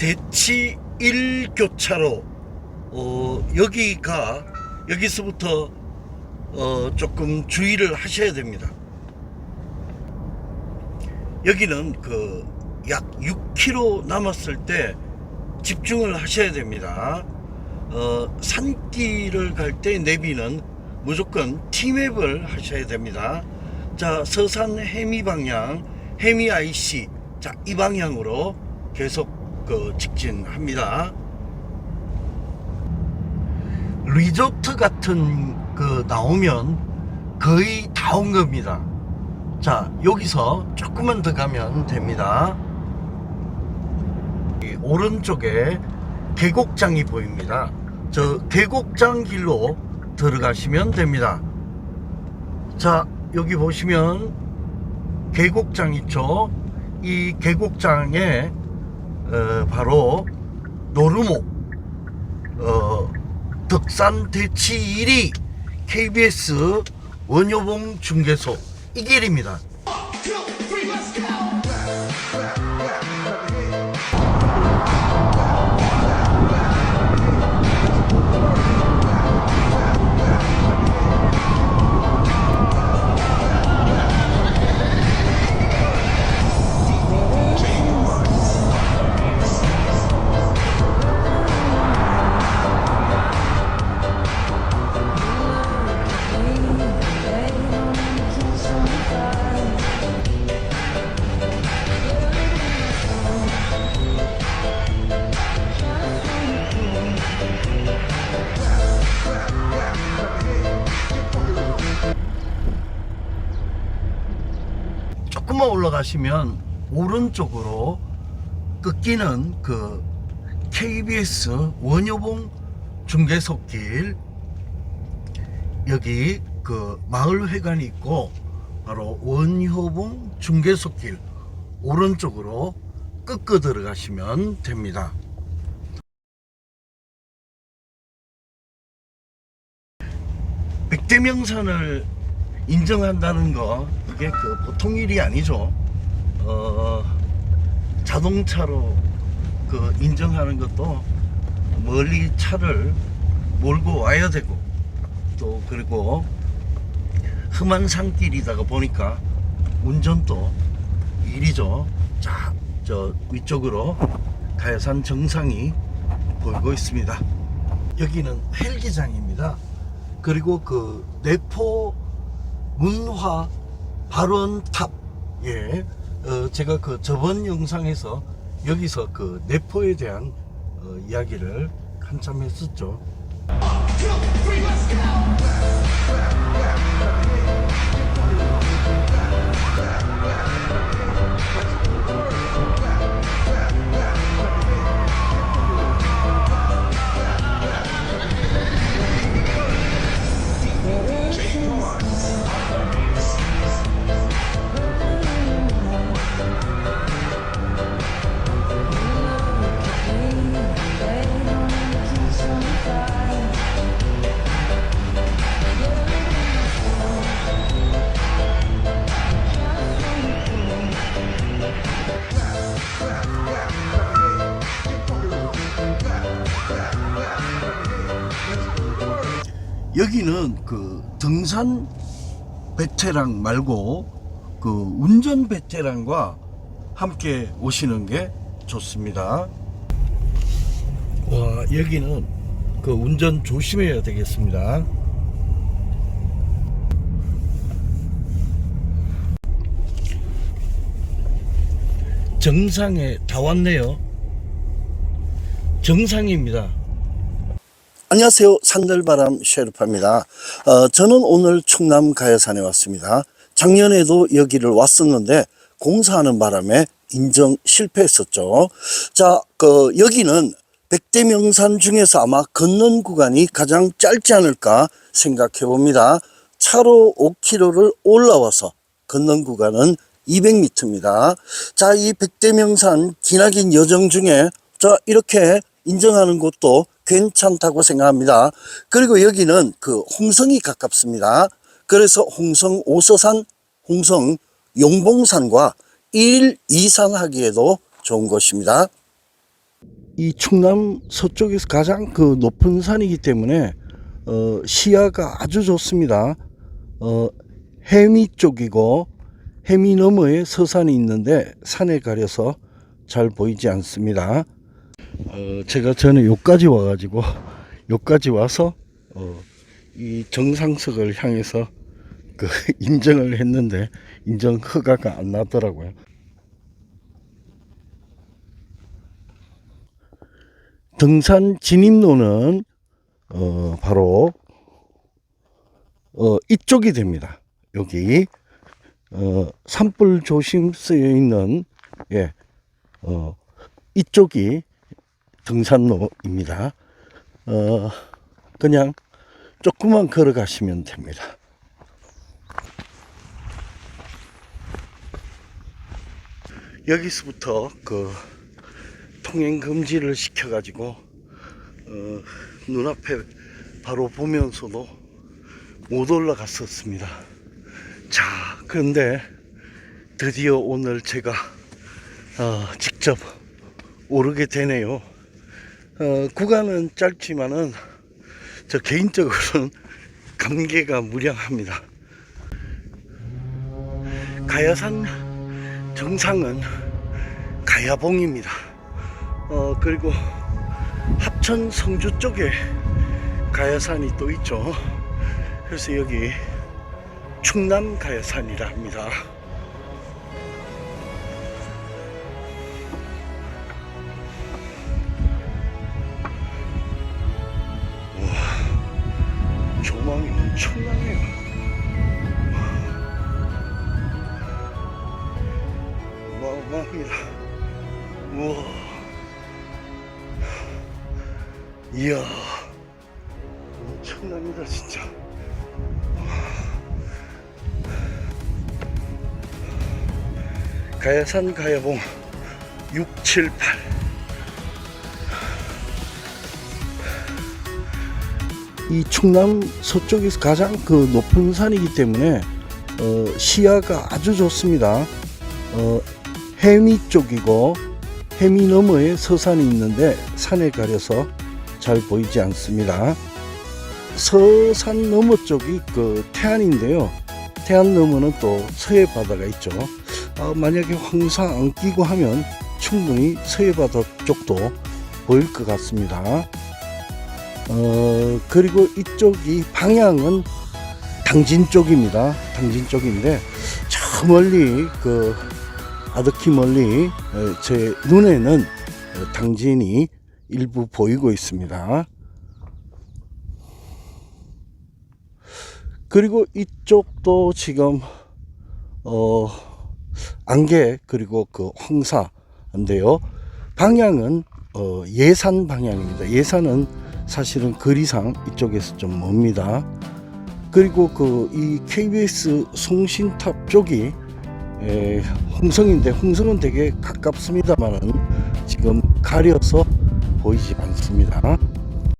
대치 1교차로 어, 여기가 여기서부터 어, 조금 주의를 하셔야 됩니다. 여기는 그 약 6km 남았을 때 집중을 하셔야 됩니다. 어, 산길을 갈 때 내비는 무조건 T맵을 하셔야 됩니다. 자, 서산 해미 방향, 해미 IC. 자, 이 방향으로 계속 그 직진합니다. 리조트 같은 그 나오면 거의 다 온 겁니다. 자, 여기서 조금만 더 가면 됩니다. 이 오른쪽에 계곡장이 보입니다. 저 계곡장 길로 들어가시면 됩니다. 자, 여기 보시면 계곡장 있죠? 이 계곡장에 어, 바로 노르목 어, 덕산 대치 1위 KBS 원효봉 중계소 이 길입니다. 조금만 올라가시면 오른쪽으로 끝기는 그 KBS 원효봉 중계석길 여기 그 마을회관이 있고 바로 원효봉 중계석길 오른쪽으로 끄끄 들어가시면 됩니다. 백대명산을 인정한다는 거 이게 그 보통 일이 아니죠. 어, 자동차로 그 인정하는 것도 멀리 차를 몰고 와야 되고 또 그리고 험한 산길이다가 보니까 운전도 일이죠. 자, 저 위쪽으로 가야산 정상이 보이고 있습니다. 여기는 헬기장입니다. 그리고 그 내포 문화 발원탑 예 어, 제가 그 저번 영상에서 여기서 그 내포에 대한 어, 이야기를 한참 했었죠 여기는 그 등산 베테랑 말고 그 운전 베테랑과 함께 오시는 게 좋습니다. 와 여기는 그 운전 조심해야 되겠습니다. 정상에 다 왔네요. 정상입니다. 안녕하세요. 산들바람 셰르파입니다. 어, 저는 오늘 충남 가야산에 왔습니다. 작년에도 여기를 왔었는데 공사하는 바람에 인정 실패했었죠. 자, 그 여기는 백대 명산 중에서 아마 걷는 구간이 가장 짧지 않을까 생각해 봅니다. 차로 5km를 올라와서 걷는 구간은 200m입니다. 자, 이 백대 명산 기나긴 여정 중에 자, 이렇게 인정하는 곳도 괜찮다고 생각합니다. 그리고 여기는 그 홍성이 가깝습니다. 그래서 홍성 오서산, 홍성 용봉산과 1, 2산 하기에도 좋은 곳입니다. 이 충남 서쪽에서 가장 그 높은 산이기 때문에 어, 시야가 아주 좋습니다. 어, 해미 쪽이고 해미 너머에 서산이 있는데 산에 가려서 잘 보이지 않습니다. 어, 제가 전에 여기까지 와가지고 여기까지 와서 어, 이 정상석을 향해서 그 인정을 했는데 인정 허가가 안 나더라고요. 등산 진입로는 어, 바로 어, 이쪽이 됩니다. 여기 어, 산불 조심 쓰여 있는 예, 어, 이쪽이 등산로입니다. 어, 그냥 조금만 걸어가시면 됩니다. 여기서부터 그 통행 금지를 시켜가지고 어, 눈앞에 바로 보면서도 못 올라갔었습니다. 자, 그런데 드디어 오늘 제가 어, 직접 오르게 되네요. 어, 구간은 짧지만은 저 개인적으로는 감개가 무량합니다. 가야산 정상은 가야봉입니다. 어, 그리고 합천 성주 쪽에 가야산이 또 있죠. 그래서 여기 충남 가야산이라 합니다. 엄청나네요. 어마어마합니다. 우와. 이야. 엄청납니다, 진짜. 가야산 가야봉 678. 이 충남 서쪽에서 가장 그 높은 산이기 때문에 어, 시야가 아주 좋습니다. 어, 해미 쪽이고 해미 너머에 서산이 있는데 산에 가려서 잘 보이지 않습니다. 서산 너머 쪽이 그 태안인데요. 태안 너머는 또 서해 바다가 있죠. 아, 만약에 황사 안 끼고 하면 충분히 서해 바다 쪽도 보일 것 같습니다. 어, 그리고 이쪽이 방향은 당진 쪽입니다. 당진 쪽인데 저 멀리 그 아득히 멀리 어, 제 눈에는 어, 당진이 일부 보이고 있습니다. 그리고 이쪽도 지금 어 안개 그리고 그 황사인데요. 방향은 어 예산 방향입니다. 예산은 사실은 거리상 이쪽에서 좀 멉니다. 그리고 그 이 KBS 송신탑 쪽이 에, 홍성인데 홍성은 되게 가깝습니다만은 지금 가려서 보이지 않습니다.